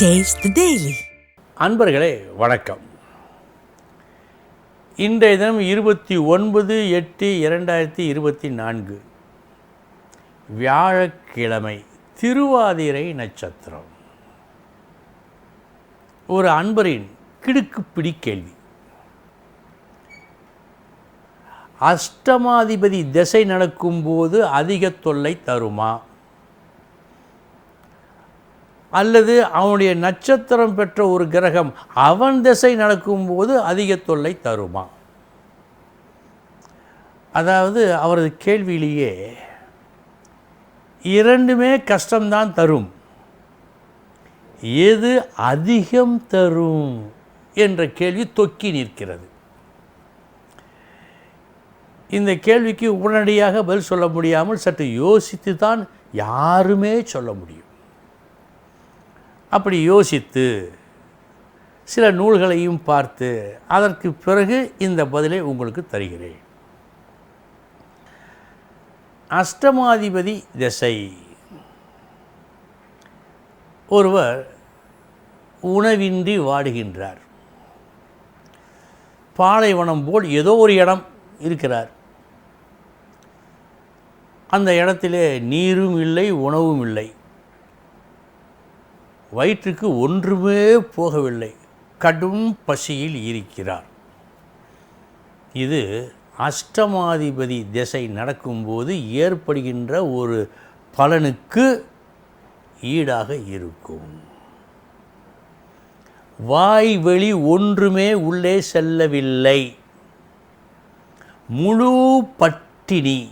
Taste daily அன்பர்களே வணக்கம். இன்றைய தினம் இருபத்தி ஒன்பது எட்டு இரண்டாயிரத்தி இருபத்தி நான்கு. வியாழக்கிழமை திருவாதிரை நட்சத்திரம். ஒரு அன்பரின் கிடுக்குப்பிடி கேள்வி. அஷ்டமாதிபதி திசை நடக்கும்போது அதிக தொல்லை தருமா? அல்லது அவனுடைய நட்சத்திரம் பெற்ற ஒரு கிரகம் அவன் திசை நடக்கும்போது அதிக தொல்லை தருமா? அதாவது அவரது கேள்வியிலேயே இரண்டுமே கஷ்டம்தான் தரும். எது அதிகம் தரும் என்ற கேள்வி தொக்கி நிற்கிறது. இந்த கேள்விக்கு உடனடியாக பதில் சொல்ல முடியாமல் சற்று யோசித்து தான் யாருமே சொல்ல முடியும். அப்படி யோசித்து சில நூல்களையும் பார்த்து அதற்கு பிறகு இந்த பதிலை உங்களுக்கு தருகிறேன். அஷ்டமாதிபதி திசை. ஒருவர் உணவின்றி வாடுகின்றார். பாலைவனம் போல் ஏதோ ஒரு இடம் இருக்கிறார். அந்த இடத்திலே நீரும் இல்லை உணவும் இல்லை. வயிற்றுக்கு ஒன்றுமே போகவில்லை. கடும் பசியில் இருக்கிறார். இது அஷ்டமாதிபதி திசை நடக்கும்போது ஏற்படுகின்ற ஒரு பலனுக்கு ஈடாக இருக்கும். வாய்வெளி ஒன்றுமே உள்ளே செல்லவில்லை. முழு பட்டினி.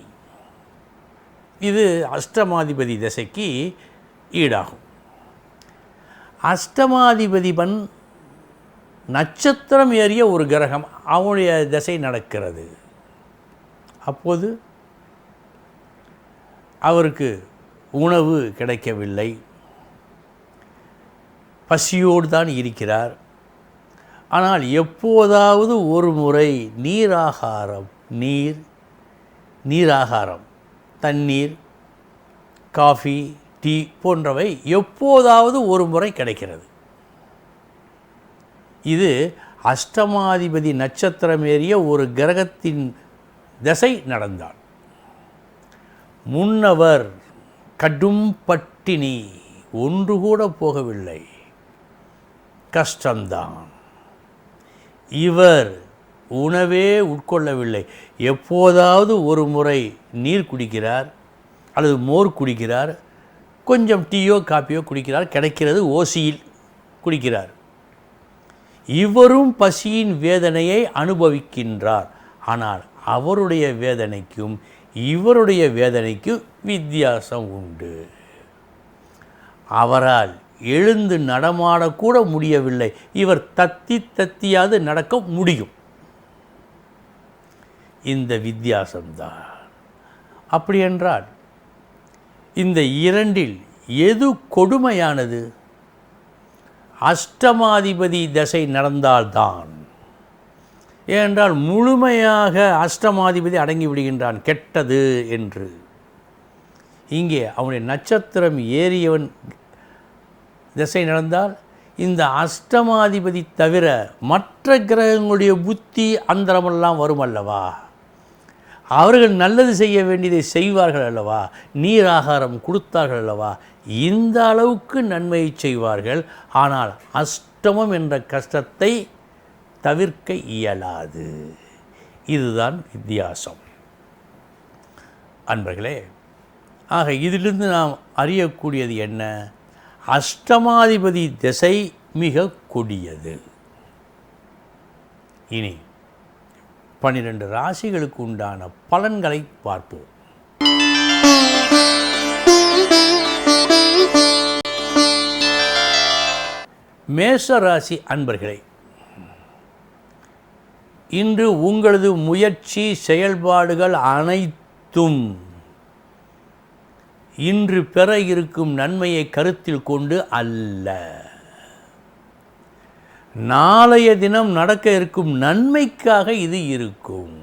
இது அஷ்டமாதிபதி திசைக்கு ஈடாகும். அஷ்டமாதிபதிபன் நட்சத்திரம் ஏறிய ஒரு கிரகம் அவனுடைய திசை நடக்கிறது. அப்போது அவருக்கு உணவு கிடைக்கவில்லை. பசியோடு தான் இருக்கிறார். ஆனால் எப்போதாவது ஒரு முறை நீராகாரம் நீர் நீராகாரம் தண்ணீர் காஃபி டீ போன்றவை எப்போதாவது ஒரு முறை கிடைக்கிறது. இது அஷ்டமாதிபதி நட்சத்திரம் ஏறிய ஒரு கிரகத்தின் திசை நடந்தாள் முன்னவர் கடும் பட்டினி ஒன்று கூட போகவில்லை. கஷ்டம்தான். இவர் உணவே உட்கொள்ளவில்லை. எப்போதாவது ஒரு முறை நீர் குடிக்கிறார் அல்லது மோர் குடிக்கிறார். கொஞ்சம் டீயோ காப்பியோ குடிக்கிறார். கிடைக்கிறது ஓசியில் குடிக்கிறார். இவரும் பசியின் வேதனையை அனுபவிக்கின்றார். ஆனால் அவருடைய வேதனைக்கும் இவருடைய வேதனைக்கும் வித்தியாசம் உண்டு. அவரால் எழுந்து நடமாடக்கூட முடியவில்லை. இவர் தத்தி தத்தியாவது நடக்க முடியும். இந்த வித்தியாசம்தான். அப்படியென்றால் இந்த இரண்டில் எது கொடுமையானது? அஷ்டமாதிபதி தசை நடந்தால்தான். ஏனென்றால் முழுமையாக அஷ்டமாதிபதி அடங்கி விடுகின்றான் கெட்டது என்று. இங்கே அவனுடைய நட்சத்திரம் ஏறியவன் திசை நடந்தால் இந்த அஷ்டமாதிபதி தவிர மற்ற கிரகங்களுடைய புத்தி அந்தரமெல்லாம் வரும் அல்லவா அவர்கள் நல்லது செய்ய வேண்டியதை செய்வார்கள் அல்லவா? நீர் ஆகாரம் கொடுத்தார்கள் அல்லவா? இந்த அளவுக்கு நன்மையை செய்வார்கள். ஆனால் அஷ்டமம் என்ற கஷ்டத்தை தவிர்க்க இயலாது. இதுதான் வித்தியாசம். அன்பர்களே ஆக இதிலிருந்து நாம் அறியக்கூடியது என்ன? அஷ்டமாதிபதி திசை மிக கொடியது இனி பன்னிரண்டு ராசிகளுக்கு உண்டான பலன்களை பார்ப்போம். மேஷ ராசி அன்பர்களே இன்று உங்களது முயற்சி செயல்பாடுகள் அனைத்தும் இன்று பெற இருக்கும் நன்மையை கருத்தில் கொண்டு அல்ல. நாளைய தினம் நடக்க இருக்கும் நன்மைக்காக இது இருக்கும்.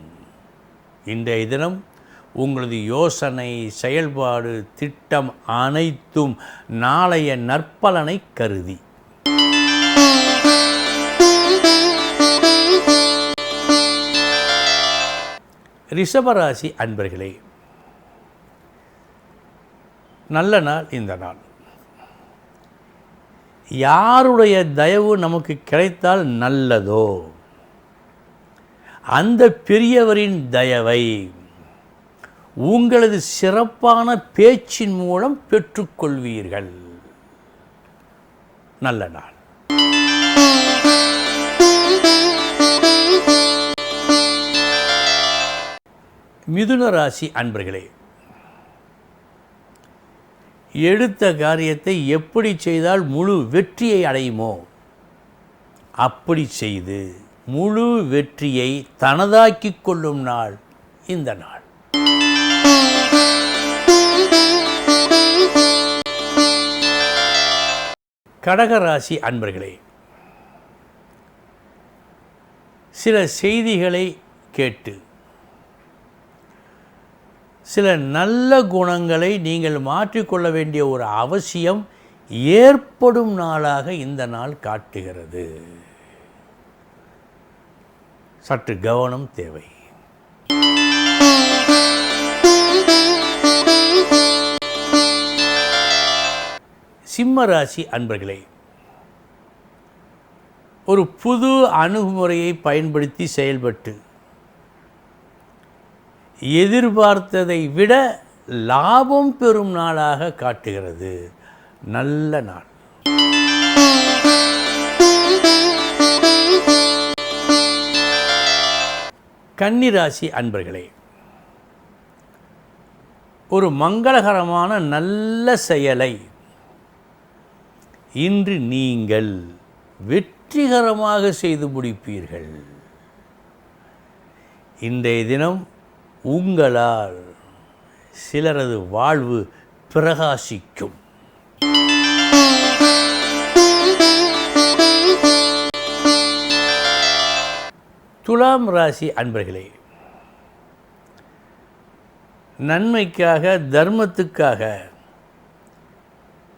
இன்றைய தினம் உங்களது யோசனை செயல்பாடு திட்டம் அனைத்தும் நாளைய நற்பலனை கருதி. ரிஷபராசி அன்பர்களே நல்ல நாள் இந்த நாள். யாருடைய தயவு நமக்கு கிடைத்தால் நல்லதோ? அந்த பெரியவரின் தயவை உங்களது சிறப்பான பேச்சின் மூலம் பெற்றுக்கொள்வீர்கள். நல்ல நாள். மிதுன ராசி அன்பர்களே எடுத்த காரியத்தை எப்படி செய்தால் முழு வெற்றியை அடையுமோ அப்படி செய்து முழு வெற்றியை தனதாக்கி கொள்ளும் நாள் இந்த நாள். கடகராசி அன்பர்களே சில செய்திகளை கேட்டு சில நல்ல குணங்களை நீங்கள் மாற்றிக்கொள்ள வேண்டிய ஒரு அவசியம் ஏற்படும் நாளாக இந்த நாள் காட்டுகிறது. சற்று கவனம் தேவை. சிம்ம ராசி அன்பர்களே ஒரு புது அணுகுமுறையை பயன்படுத்தி செயல்பட்டு எதிர்பார்த்ததை விட லாபம் பெறும் நாளாக காட்டுகிறது. நல்ல நாள். கன்னிராசி அன்பர்களே ஒரு மங்களகரமான நல்ல செயலை இன்று நீங்கள் வெற்றிகரமாக செய்து முடிப்பீர்கள். இன்றைய தினம் உங்களால் சிலரது வாழ்வு பிரகாசிக்கும். துலாம் ராசி அன்பர்களே நன்மைக்காக தர்மத்துக்காக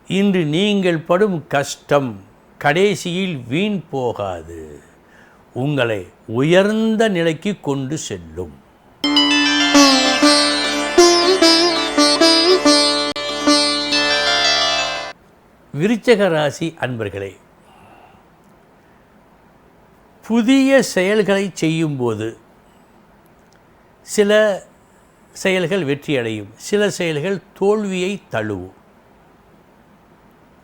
இன்று நீங்கள் படும் கஷ்டம் கடைசியில் வீண் போகாது. உங்களை உயர்ந்த நிலைக்கு கொண்டு செல்லும். விருச்சக ராசி அன்பர்களே புதிய செயல்களை செய்யும்போது சில செயல்கள் வெற்றியடையும் சில செயல்கள் தோல்வியை தழுவும்.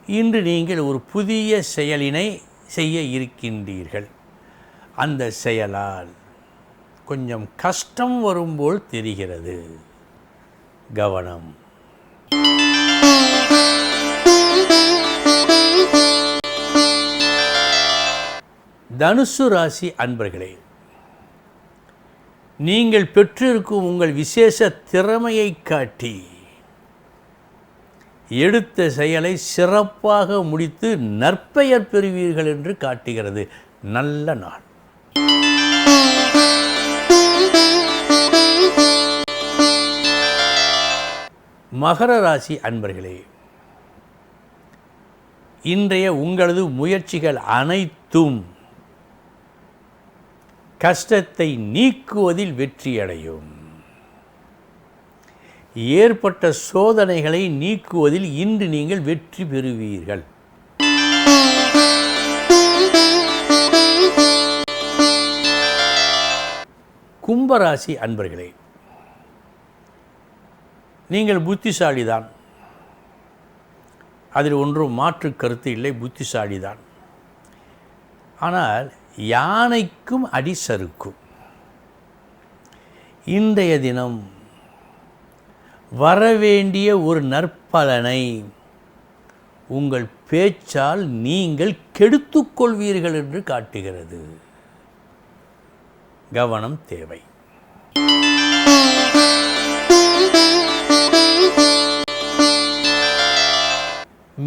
இன்று நீங்கள் ஒரு புதிய செயலினை செய்ய இருக்கின்றீர்கள். அந்த செயலால் கொஞ்சம் கஷ்டம் வரும்போல் தெரிகிறது. கவனம். தனுசு ராசி அன்பர்களே நீங்கள் பெற்றிருக்கும் உங்கள் விசேஷ திறமையை காட்டி எடுத்த செயலை சிறப்பாக முடித்து நற்பெயர் பெறுவீர்கள் என்று காட்டுகிறது. நல்ல நாள். மகர ராசி அன்பர்களே இன்றைய உங்களது முயற்சிகள் அனைத்தும் கஷ்டத்தை நீக்குவதில் வெற்றியடையும். ஏற்பட்ட சோதனைகளை நீக்குவதில் இன்று நீங்கள் வெற்றி பெறுவீர்கள். கும்பராசி அன்பர்களே நீங்கள் புத்திசாலிதான். அதில் ஒன்றும் மாற்று கருத்து இல்லை புத்திசாலிதான். ஆனால் யானைக்கும் அடி சறுக்கும். இன்றைய தினம் வரவேண்டிய ஒரு நற்பலனை உங்கள் பேச்சால் நீங்கள் கெடுத்துக்கொள்வீர்கள் என்று காட்டுகிறது. கவனம் தேவை.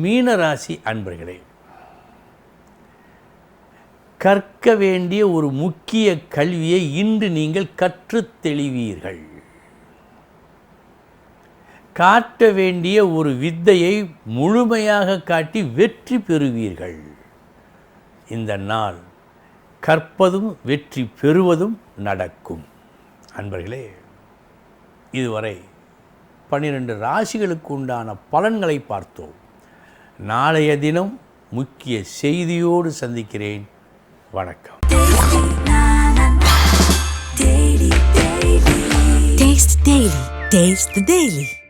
மீனராசி அன்பர்களே கற்க வேண்டிய ஒரு முக்கிய கல்வியை இன்று நீங்கள் கற்று தெளிவீர்கள். காட்ட வேண்டிய ஒரு வித்தையை முழுமையாக காட்டி வெற்றி பெறுவீர்கள். இந்த நாள் கற்பதும் வெற்றி பெறுவதும் நடக்கும். அன்பர்களே இதுவரை பன்னிரண்டு ராசிகளுக்கு உண்டான பலன்களை பார்த்தோம். நாளைய தினம் முக்கிய செய்தியோடு சந்திக்கிறேன். வணக்கம் Taste Daily. Taste the Daily.